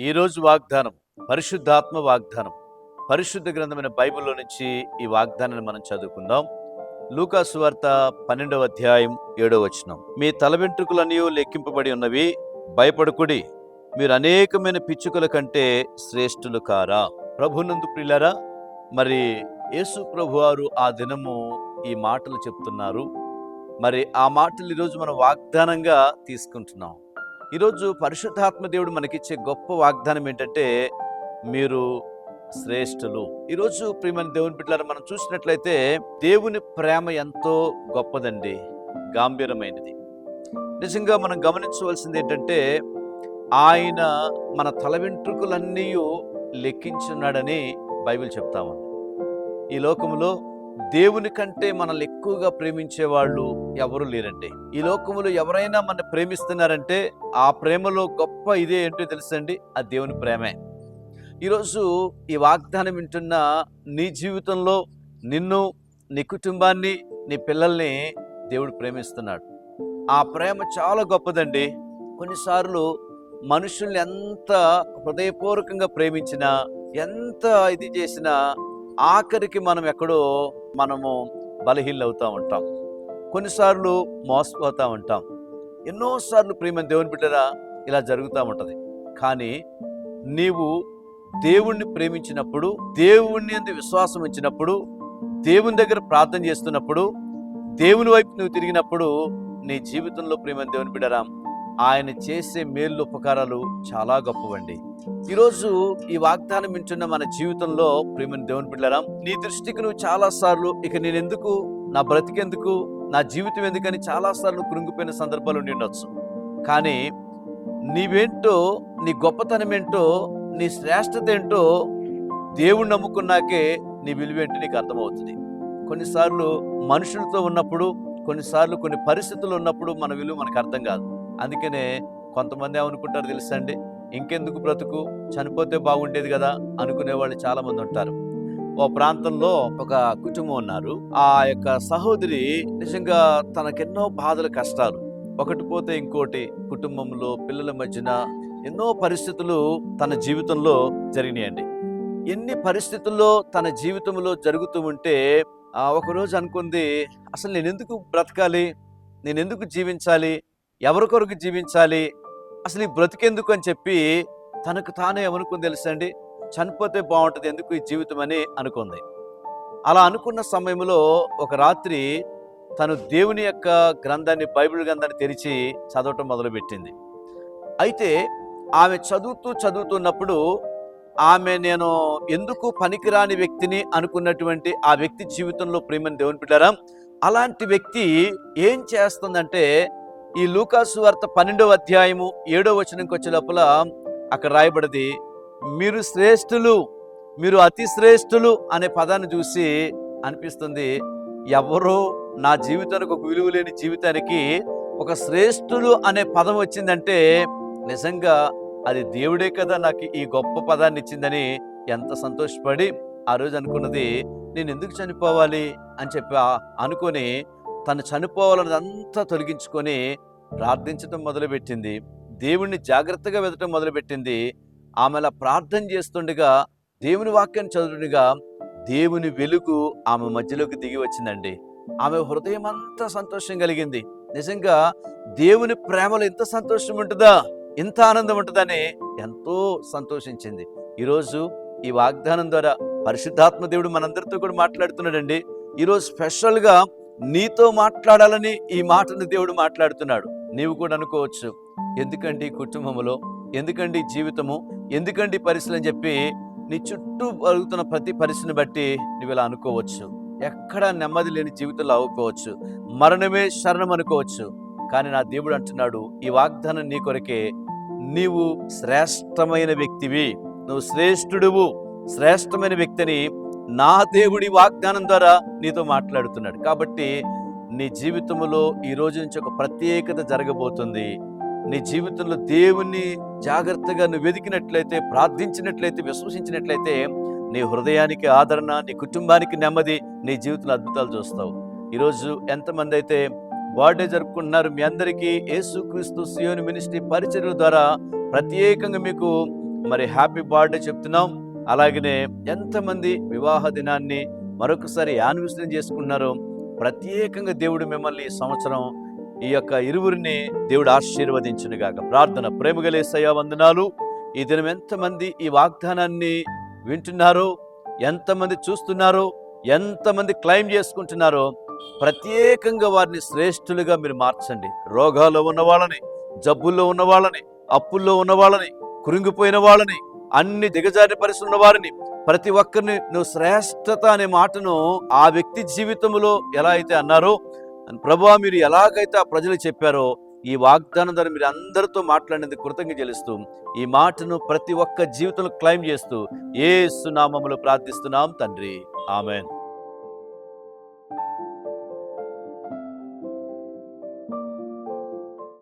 ఈరోజు వాగ్దానం పరిశుద్ధాత్మ వాగ్దానం పరిశుద్ధ గ్రంథమైన బైబిల్లో నుంచి ఈ వాగ్దానాన్ని మనం చదువుకుందాం. లూకాసు వార్త పన్నెండవ అధ్యాయం ఏడవ వచనం. మీ తల వెంట్రుకలన్నీ లెక్కింపబడి ఉన్నవి భయపడుకుడి. మీరు అనేకమైన పిచ్చుకల కంటే శ్రేష్ఠులు కారా. ప్రభునందు ప్రియులారా మరి యేసు ప్రభువారు ఆ దినము ఈ మాటలు చెప్తున్నారు. మరి ఆ మాటలు ఈరోజు మనం వాగ్దానంగా తీసుకుంటున్నాం. ఈరోజు పరిశుద్ధాత్మ దేవుడు మనకిచ్చే గొప్ప వాగ్దానం ఏంటంటే మీరు శ్రేష్ఠులు. ఈరోజు ప్రియమైన దేవుని బిడ్డలను మనం చూసినట్లయితే దేవుని ప్రేమ ఎంతో గొప్పదండి గాంభీరమైనది. నిజంగా మనం గమనించవలసింది ఏంటంటే ఆయన మన తల వెంట్రుకలన్నీ లెక్కించున్నాడని బైబిల్ చెప్తాము ఈ లోకములో దేవుని కంటే మనల్ని ఎక్కువగా ప్రేమించే వాళ్ళు ఎవరు లేరండి. ఈ లోకములో ఎవరైనా మన ప్రేమిస్తున్నారంటే ఆ ప్రేమలో గొప్ప ఇదే ఏంటో తెలుసండి? ఆ దేవుని ప్రేమే. ఈరోజు ఈ వాగ్దానం వింటున్న నీ జీవితంలో నిన్ను నీ కుటుంబాన్ని నీ పిల్లల్ని దేవుడు ప్రేమిస్తున్నాడు. ఆ ప్రేమ చాలా గొప్పదండి. కొన్నిసార్లు మనుషుల్ని ఎంత హృదయపూర్వకంగా ప్రేమించినా ఎంత ఇది చేసినా ఆఖరికి మనం ఎక్కడో మనము బలహీనలు అవుతూ ఉంటాం. కొన్నిసార్లు మోసపోతూ ఉంటాం. ఎన్నోసార్లు ప్రేమ దేవుని బిడ్డరా ఇలా జరుగుతూ ఉంటుంది. కానీ నీవు దేవుణ్ణి ప్రేమించినప్పుడు దేవుణ్ణి అందు విశ్వాసం ఇచ్చినప్పుడు దేవుని దగ్గర ప్రార్థన చేస్తున్నప్పుడు దేవుని వైపు నువ్వు తిరిగినప్పుడు నీ జీవితంలో ప్రేమ దేవుని బిడ్డరా ఆయన చేసే మేలు ఉపకారాలు చాలా గొప్పవండి. ఈరోజు ఈ వాగ్దానం వింటున్న మన జీవితంలో ప్రేమని దేవుని బిడ్డరా నీ దృష్టికి నువ్వు చాలా సార్లు ఇక నేను ఎందుకు నా బ్రతికెందుకు నా జీవితం ఎందుకని చాలా సార్లు కృంగిపోయిన సందర్భాలు ఉండి ఉండొచ్చు. కానీ నీవేంటో నీ గొప్పతనం ఏంటో నీ శ్రేష్టత ఏంటో దేవుడు నమ్ముకున్నాకే నీ విలువేంటి నీకు అర్థమవుతుంది. కొన్నిసార్లు మనుషులతో ఉన్నప్పుడు కొన్నిసార్లు కొన్ని పరిస్థితులు ఉన్నప్పుడు మన విలువ మనకు అర్థం కాదు. అందుకనే కొంతమంది ఏమనుకుంటారు తెలుసండి ఇంకెందుకు బ్రతుకు? చనిపోతే బాగుండేది కదా అనుకునే వాళ్ళు చాలా మంది ఉంటారు. ఓ ప్రాంతంలో ఒక కుటుంబం ఉన్నారు. ఆ యొక్క సహోదరి నిజంగా తనకెన్నో బాధలు కష్టాలు. ఒకటి పోతే ఇంకోటి కుటుంబంలో పిల్లల మధ్యన ఎన్నో పరిస్థితులు తన జీవితంలో జరిగినాయండి. ఎన్ని పరిస్థితుల్లో తన జీవితంలో జరుగుతూ ఉంటే ఒకరోజు అనుకుంది అసలు నేను ఎందుకు బ్రతకాలి? నేను ఎందుకు జీవించాలి? ఎవరి కొరకు జీవించాలి? అసలు ఈ బ్రతికెందుకు అని చెప్పి తనకు తానే ఏమనుకుంది తెలుసండి చనిపోతే బాగుంటుంది ఎందుకు ఈ జీవితం అని అనుకుంది. అలా అనుకున్న సమయంలో ఒక రాత్రి తను దేవుని యొక్క గ్రంథాన్ని బైబిల్ గ్రంథాన్ని తెరిచి చదవటం మొదలుపెట్టింది. అయితే ఆమె చదువుతూ చదువుతున్నప్పుడు ఆమె నేను ఎందుకు పనికిరాని వ్యక్తిని అనుకున్నటువంటి ఆ వ్యక్తి జీవితంలో ప్రేమని దేవుని బిడ్డారా? అలాంటి వ్యక్తి ఏం చేస్తుందంటే ఈ లూకాసు వార్త పన్నెండవ అధ్యాయము ఏడో వచనంకి వచ్చే లోపల అక్కడ రాయబడింది మీరు శ్రేష్ఠులు మీరు అతి శ్రేష్ఠులు అనే పదాన్ని చూసి అనిపిస్తుంది ఎవరో నా జీవితానికి ఒక విలువ లేని జీవితానికి ఒక శ్రేష్ఠులు అనే పదం వచ్చిందంటే నిజంగా అది దేవుడే కదా నాకు ఈ గొప్ప పదాన్ని ఇచ్చిందని ఎంత సంతోషపడి ఆ రోజు అనుకున్నది నేను ఎందుకు చనిపోవాలి అని చెప్పి అనుకొని తను చనిపోవాలని అంతా తొలగించుకొని ప్రార్థించడం మొదలుపెట్టింది. దేవుణ్ణి జాగ్రత్తగా వెతటం మొదలుపెట్టింది. ఆమె అలా ప్రార్థన చేస్తుండగా దేవుని వాక్యాన్ని చదువుతుండగా దేవుని వెలుగు ఆమె మధ్యలోకి దిగి వచ్చిందండి. ఆమె హృదయం అంతా సంతోషం కలిగింది. నిజంగా దేవుని ప్రేమలో ఎంత సంతోషం ఉంటుందా? ఇంత ఆనందం ఉంటుందని ఎంతో సంతోషించింది. ఈరోజు ఈ వాగ్దానం ద్వారా పరిశుద్ధాత్మ దేవుడు మనందరితో కూడా మాట్లాడుతున్నాడండి. ఈరోజు స్పెషల్గా నీతో మాట్లాడాలని ఈ మాటను దేవుడు మాట్లాడుతున్నాడు. నీవు కూడా అనుకోవచ్చు ఎందుకండి ఈ కుటుంబంలో ఎందుకండి ఈ జీవితము ఎందుకండి పరిస్థితులు అని చెప్పి నీ చుట్టూ జరుగుతున్న ప్రతి పరిస్థితిని బట్టి నువ్వు ఇలా అనుకోవచ్చు. ఎక్కడ నెమ్మది లేని జీవితంలో అవ్వుకోవచ్చు మరణమే శరణం అనుకోవచ్చు. కానీ నా దేవుడు అంటున్నాడు ఈ వాగ్దానం నీ కొరకే. నీవు శ్రేష్టమైన వ్యక్తివి. నువ్వు శ్రేష్ఠుడువు. శ్రేష్టమైన వ్యక్తిని నా దేవుడి వాగ్దానం ద్వారా నీతో మాట్లాడుతున్నాడు. కాబట్టి నీ జీవితంలో ఈ రోజు నుంచి ఒక ప్రత్యేకత జరగబోతుంది. నీ జీవితంలో దేవుణ్ణి జాగ్రత్తగా నువ్వు వెతికినట్లయితే ప్రార్థించినట్లయితే విశ్వసించినట్లయితే నీ హృదయానికి ఆదరణ నీ కుటుంబానికి నెమ్మది నీ జీవితంలో అద్భుతాలు చూస్తావు. ఈరోజు ఎంతమంది అయితే బర్త్డే జరుపుకుంటున్నారు మీ అందరికీ యేసుక్రీస్తు సియోని మినిస్ట్రీ పరిచర్యల ద్వారా ప్రత్యేకంగా మీకు మరి హ్యాపీ బర్త్డే చెప్తున్నాం. అలాగనే ఎంతమంది వివాహ దినాన్ని మరొకసారి యానివర్సరీ చేసుకున్నారో ప్రత్యేకంగా దేవుడు మిమ్మల్ని ఈ సంవత్సరం ఈ యొక్క ఇరువురిని దేవుడు ఆశీర్వదించునుగాక. ప్రార్థన ప్రార్థన ప్రేమగలేసయ్య వందనాలు. ఈ దినం ఎంతమంది ఈ వాగ్దానాన్ని వింటున్నారో ఎంతమంది చూస్తున్నారో ఎంతమంది క్లైమ్ చేసుకుంటున్నారో ప్రత్యేకంగా వారిని శ్రేష్ఠులుగా మీరు మార్చండి. రోగాల్లో ఉన్న వాళ్ళని జబ్బుల్లో ఉన్న వాళ్ళని అప్పుల్లో ఉన్న వాళ్ళని కురింగిపోయిన వాళ్ళని అన్ని దిగజారి పరిస్థితున్న వారిని ప్రతి ఒక్కరిని నువ్వు శ్రేష్టత అనే మాటను ఆ వ్యక్తి జీవితంలో ఎలా అయితే అన్నారో ప్రభా మీరు ఎలాగైతే ఆ ప్రజలు చెప్పారో ఈ వాగ్దానం ద్వారా మీరు అందరితో మాట్లాడినందుకు కృతజ్ఞ చెల్లిస్తూ ఈ మాటను ప్రతి ఒక్క జీవితంలో క్లైమ్ చేస్తూ ఏ సునామములు ప్రార్థిస్తున్నాం తండ్రి. ఆమెన్.